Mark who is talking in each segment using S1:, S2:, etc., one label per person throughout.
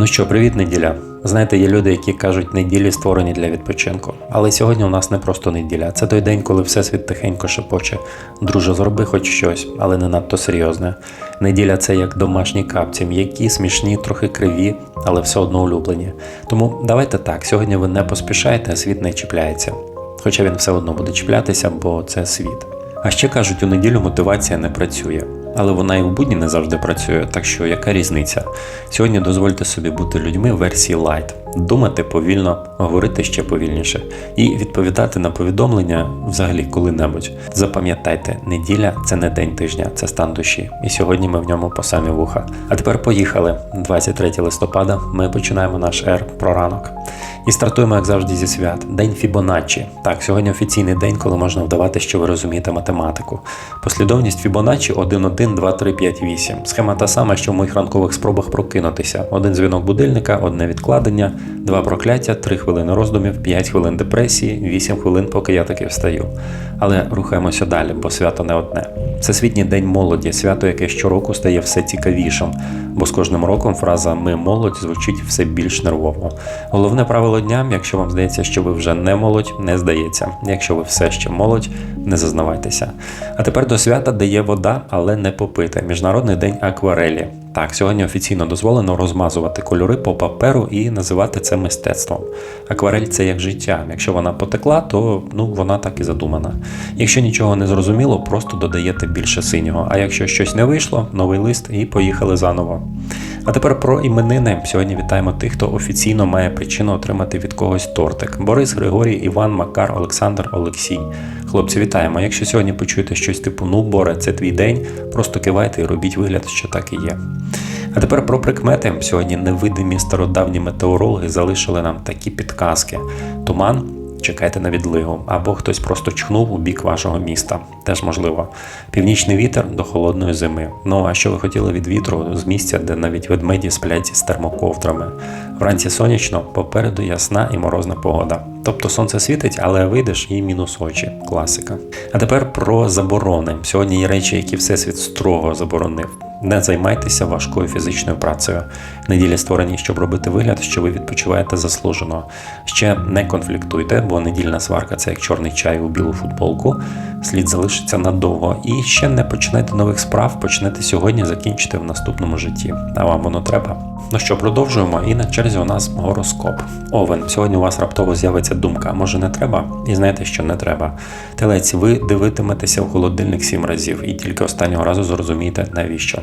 S1: Ну що, привіт, неділя. Знаєте, є люди, які кажуть, неділі створені для відпочинку. Але сьогодні у нас не просто неділя. Це той день, коли всесвіт тихенько шепоче. Друже, зроби хоч щось, але не надто серйозне. Неділя це як домашні капці, м'які, смішні, трохи криві, але все одно улюблені. Тому давайте так, сьогодні ви не поспішаєте, а світ не чіпляється. Хоча він все одно буде чіплятися, бо це світ. А ще кажуть, у неділю мотивація не працює. Але вона і в будні не завжди працює, так що яка різниця? Сьогодні дозвольте собі бути людьми версії Light, думати повільно, говорити ще повільніше і відповідати на повідомлення взагалі коли-небудь. Запам'ятайте, неділя це не день тижня, це стан душі. І сьогодні ми в ньому по самі вуха. А тепер поїхали. 23 листопада. Ми починаємо наш ер про ранок. І стартуємо, як завжди, зі свят. День Фібоначчі. Так, сьогодні офіційний день, коли можна вдавати, що ви розумієте математику. Послідовність Фібоначчі 1, 1, 2, 3, 5, 8. Схема та сама, що в моїх ранкових спробах прокинутися. Один дзвінок будильника, одне відкладення, два прокляття, 3 хвилини роздумів, 5 хвилин депресії, 8 хвилин, поки я таки встаю. Але рухаємося далі, бо свято не одне. Всесвітній день молоді, свято, яке щороку стає все цікавішим, бо з кожним роком фраза Ми молодь звучить все більш нервово. Головне правило дня, якщо вам здається, що ви вже не молодь, не здається. Якщо ви все ще молодь, не зазнавайтеся. А тепер до свята, де є вода, але не попита. Міжнародний день акварелі. Так, сьогодні офіційно дозволено розмазувати кольори по паперу і називати це мистецтвом. Акварель це як життя. Якщо вона потекла, то ну вона так і задумана. Якщо нічого не зрозуміло, просто додаєте більше синього. А якщо щось не вийшло, новий лист і поїхали заново. А тепер про іменини. Сьогодні вітаємо тих, хто офіційно має причину отримати від когось тортик: Борис, Григорій, Іван, Макар, Олександр, Олексій. Хлопці, вітаємо. Якщо сьогодні почуєте щось типу Ну, Боре, це твій день, просто кивайте і робіть вигляд, що так і є. А тепер про прикмети. Сьогодні невидимі стародавні метеорологи залишили нам такі підказки: туман. Чекайте на відлигу, або хтось просто чхнув у бік вашого міста. Теж можливо. Північний вітер до холодної зими. Ну а що ви хотіли від вітру з місця, де навіть ведмеді сплять з термоковдрами? Вранці сонячно, попереду ясна і морозна погода. Тобто сонце світить, але вийдеш і мінус очі. Класика. А тепер про заборони. Сьогодні є речі, які всесвіт строго заборонив. Не займайтеся важкою фізичною працею. Неділі створені, щоб робити вигляд, що ви відпочиваєте заслужено. Ще не конфліктуйте, бо недільна сварка це як чорний чай у білу футболку. Слід залишиться надовго. І ще не починайте нових справ, почнете сьогодні, закінчите в наступному житті. А вам воно треба. Ну що, продовжуємо, і на черзі у нас гороскоп. Овен, сьогодні у вас раптово з'явиться думка, може не треба? І знаєте, що не треба. Телець, ви дивитиметеся в холодильник сім разів і тільки останнього разу зрозумієте, навіщо.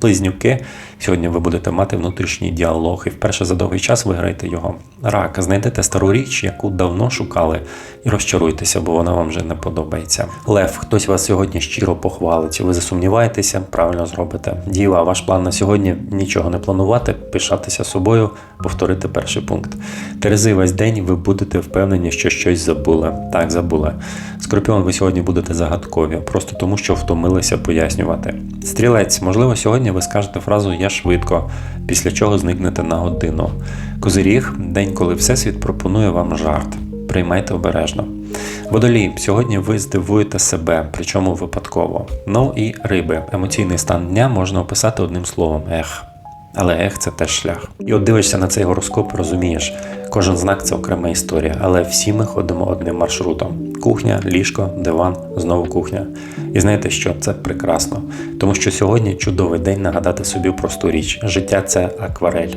S1: Близнюки, сьогодні ви будете мати внутрішній діалог, і вперше за довгий час виграєте його. Рак, знайдете стару річ, яку давно шукали, і розчаруйтеся, бо вона вам вже не подобається. Лев, хтось вас сьогодні щиро похвалить. Ви засумніваєтеся, правильно зробите. Діва, ваш план на сьогодні нічого не планувати, пишатися собою, повторити перший пункт. Терези, весь день ви будете впевнені, що щось забули. Так, забули. Скорпіон, ви сьогодні будете загадкові, просто тому, що втомилися пояснювати. Стрілець, можливо, сьогодні ви скажете фразу Я швидко, після чого зникнете на годину. Козиріг день, коли Всесвіт пропонує вам жарт. Приймайте обережно. Водолій, сьогодні ви здивуєте себе, причому випадково. Ну і риби. Емоційний стан дня можна описати одним словом ех. Але ех, це теж шлях. І от дивишся на цей гороскоп, розумієш, кожен знак це окрема історія, але всі ми ходимо одним маршрутом: кухня, ліжко, диван, знову кухня. І знаєте що? Це прекрасно. Тому що сьогодні чудовий день нагадати собі просту річ: життя це акварель.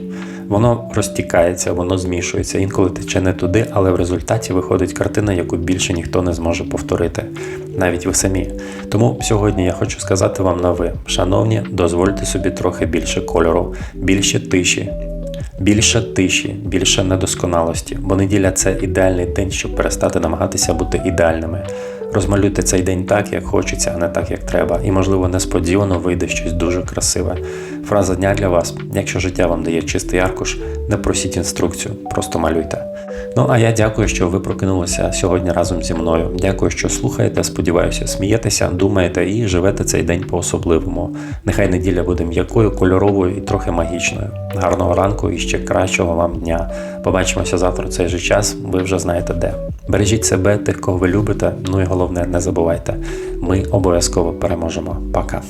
S1: Воно розтікається, воно змішується, інколи тече не туди, але в результаті виходить картина, яку більше ніхто не зможе повторити, навіть ви самі. Тому сьогодні я хочу сказати вам на ви, шановні, дозвольте собі трохи більше кольору, більше тиші. Більше тиші, більше недосконалості, бо неділя це ідеальний день, щоб перестати намагатися бути ідеальними. Розмалюйте цей день так, як хочеться, а не так, як треба, і, можливо, несподівано вийде щось дуже красиве. Фраза дня для вас: якщо життя вам дає чистий аркуш, не просіть інструкцію, просто малюйте. Ну а я дякую, що ви прокинулися сьогодні разом зі мною. Дякую, що слухаєте. Сподіваюся, смієтеся, думаєте і живете цей день по-особливому. Нехай неділя буде м'якою, кольоровою і трохи магічною. Гарного ранку і ще кращого вам дня. Побачимося завтра в цей же час. Ви вже знаєте де. Бережіть себе, тих, кого ви любите. Ну і головне, не забувайте. Ми обов'язково переможемо. Пока.